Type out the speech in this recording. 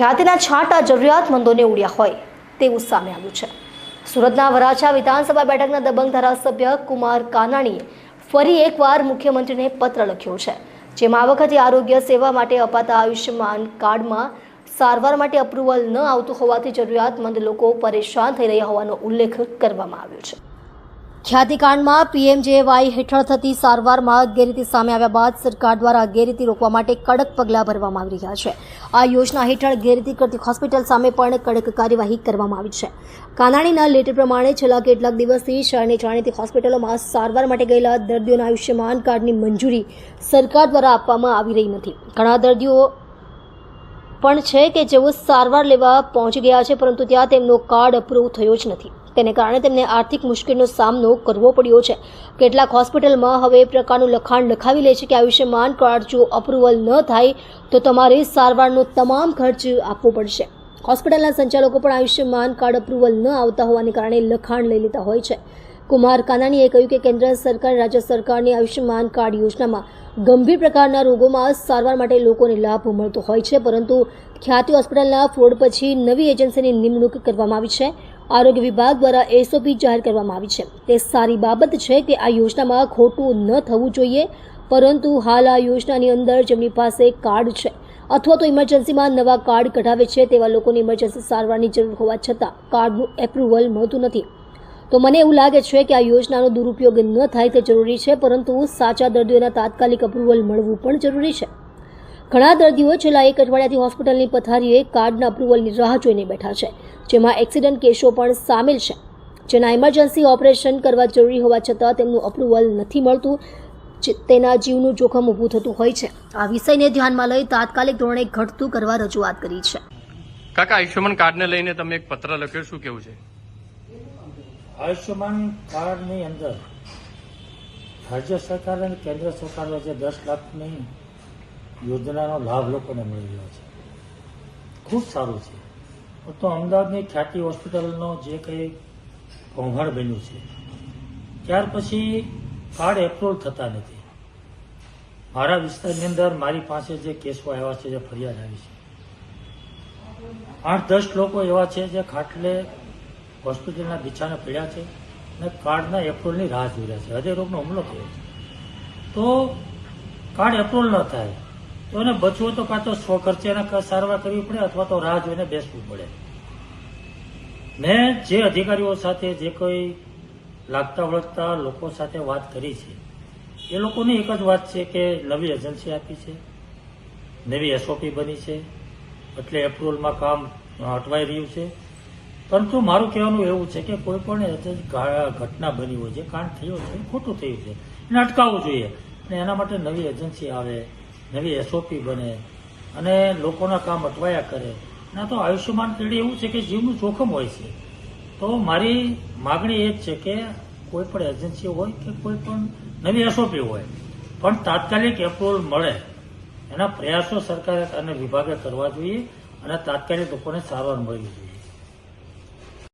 ખ્યાતિના છાંટા જરૂરિયાતમંદોને ઉડ્યા હોય તેવું સામે આવ્યું છે. સુરતના વરાછા વિધાનસભા બેઠકના દબંગ ધારાસભ્ય કુમાર કાનાણીએ ફરી એકવાર મુખ્યમંત્રીને પત્ર લખ્યો છે, જેમાં આ વખતે આરોગ્ય સેવા માટે અપાતા આયુષ્યમાન કાર્ડમાં સારવાર માટે અપ્રુવલ ન આવતું હોવાથી જરૂરિયાતમંદ લોકો પરેશાન થઈ રહ્યા હોવાનો ઉલ્લેખ કરવામાં આવ્યો છે. ખ્યાતિકાંડમાં પીએમજેવાય હેઠળ થતી સારવારમાં ગેરરીતિ સામે આવ્યા બાદ સરકાર દ્વારા ગેરરીતિ રોકવા માટે કડક પગલાં ભરવામાં આવી રહ્યા છે. આ યોજના હેઠળ ગેરરીતિ કરતી હોસ્પિટલ સામે પણ કડક કાર્યવાહી કરવામાં આવી છે. કાનાણીના લેટર પ્રમાણે છેલ્લા કેટલાક દિવસથી શહેરની જાણીતી હોસ્પિટલોમાં સારવાર માટે ગયેલા દર્દીઓના આયુષ્યમાન કાર્ડની મંજૂરી સરકાર દ્વારા આપવામાં આવી રહી નથી. ઘણા દર્દીઓ પણ છે કે જેઓ સારવાર લેવા પહોંચી ગયા છે, પરંતુ ત્યાં તેમનો કાર્ડ અપ્રૂવ થયો જ નથી. તેને કારણે તેમને આર્થિક મુશ્કેલીનો સામનો કરવો પડ્યો છે. કેટલાક હોસ્પિટલમાં હવે એ પ્રકારનું લખાણ લખાવી લે છે કે આયુષ્યમાન કાર્ડ જો અપ્રુવલ ન થાય તો તમારે સારવારનો તમામ ખર્ચ આપવો પડશે. હોસ્પિટલના સંચાલકો પણ આયુષ્યમાન કાર્ડ અપ્રુવલ ન આવતા હોવાને કારણે લખાણ લઈ લેતા હોય છે. કુમાર કાનાણીએ કહ્યું કે કેન્દ્ર સરકાર, રાજ્ય સરકારની આયુષ્યમાન કાર્ડ યોજનામાં ગંભીર પ્રકારના રોગોમાં સારવાર માટે લોકોને લાભ મળતો હોય છે, પરંતુ ખ્યાતિ હોસ્પિટલના ફોડ પછી નવી એજન્સીની નિમણૂક કરવામાં આવી છે. આરોગ્ય વિભાગ દ્વારા એસઓપી જાહેર કરવામાં આવી છે. તે સારી બાબત છે કે આ યોજનામાં ખોટું ન થવું જોઈએ, પરંતુ હાલ આ યોજનાની અંદર જેમની પાસે કાર્ડ છે અથવા તો ઇમરજન્સીમાં નવા કાર્ડ કઢાવે છે તેવા લોકોને ઇમરજન્સી સારવારની જરૂર હોવા છતાં કાર્ડનું એપ્રુવલ મળતું નથી. તો મને એવું લાગે છે કે આ યોજનાનો દુરુપયોગ ન થાય તે જરૂરી છે, પરંતુ સાચા દર્દીઓના તાત્કાલિક અપ્રુવલ મળવું પણ જરૂરી છે. ઘણા દર્દીઓ છેલ્લા એક અઠવાડિયાથી હોસ્પિટલની પથારીએ કાર્ડના અપ્રુવલની રાહ જોઈને બેઠા છે જેમાં એક્સિડન્ટ કેસો પણ સામેલ છે. જેના ઇમરજન્સી ઓપરેશન કરવા જરૂરી હોવા છતાં તેમનું અપ્રુવલ નથી મળતું જે- તેના જીવનું જોખમ ઊભું થતું હોય છે. આ વિષયને ધ્યાનમાં લઈ તાત્કાલિક ધોરણે ઘટતું કરવા રજૂઆત કરી છે. કાકા આયુષ્યમાન કાર્ડને લઈને તમે એક પત્ર લખ્યો શું કેવું છે? આયુષ્યમાન કાર્ડની અંદર રાજ્ય સરકાર અને કેન્દ્ર સરકાર વચ્ચે દસ લાખની યોજનાનો લાભ લોકોને મળી રહ્યો છે. ખૂબ સારું છે. તો અમદાવાદની ખ્યાતિ હોસ્પિટલનો જે કંઈ કૌભાંડ બન્યું છે, ત્યાર પછી કાર્ડ એપ્રુવલ થતા નથી. મારા વિસ્તારની અંદર મારી પાસે જે કેસો આવ્યા છે, જે ફરિયાદ આવી છે. આઠ દસ લોકો એવા છે જે ખાટલે હોસ્પિટલના બિછાને પડ્યા છે અને કાર્ડના એપ્રુવલની રાહ જોઈ રહ્યા છે. હૃદયરોગનો હુમલો થયો છે. તો કાર્ડ એપ્રુવલ ન થાય તો એને બચવો તો કાં તો સ્વ ખર્ચે સારવાર કરવી પડે અથવા તો રાહ જોઈને બેસવું પડે. મેં જે અધિકારીઓ સાથે જે કોઈ લાગતા વળગતા લોકો સાથે વાત કરી છે, એ લોકોની એક જ વાત છે કે નવી એજન્સી આપી છે, નવી એસઓપી બની છે, એટલે એપ્રુવલમાં કામ અટવાઈ રહ્યું છે. પરંતુ મારું કહેવાનું એવું છે કે કોઈ પણ ઘટના બની હોય જે કાંડ થયો છે, ખોટું થયું છે, એને અટકાવવું જોઈએ. અને એના માટે નવી એજન્સી આવે નવી એસઓપી બને અને લોકોના કામ અટવાયા કરે. ના તો આયુષ્યમાન કાર્ડ એવું છે કે જીવનું જોખમ હોય છે. તો મારી માગણી એ જ છે કે કોઈ પણ એજન્સી હોય કે કોઈ પણ નવી એસઓપી હોય, પણ તાત્કાલિક એપ્રુવલ મળે. એના પ્રયાસો સરકારે અને વિભાગે કરવા જોઈએ અને તાત્કાલિક લોકોને સારવાર મળવી જોઈએ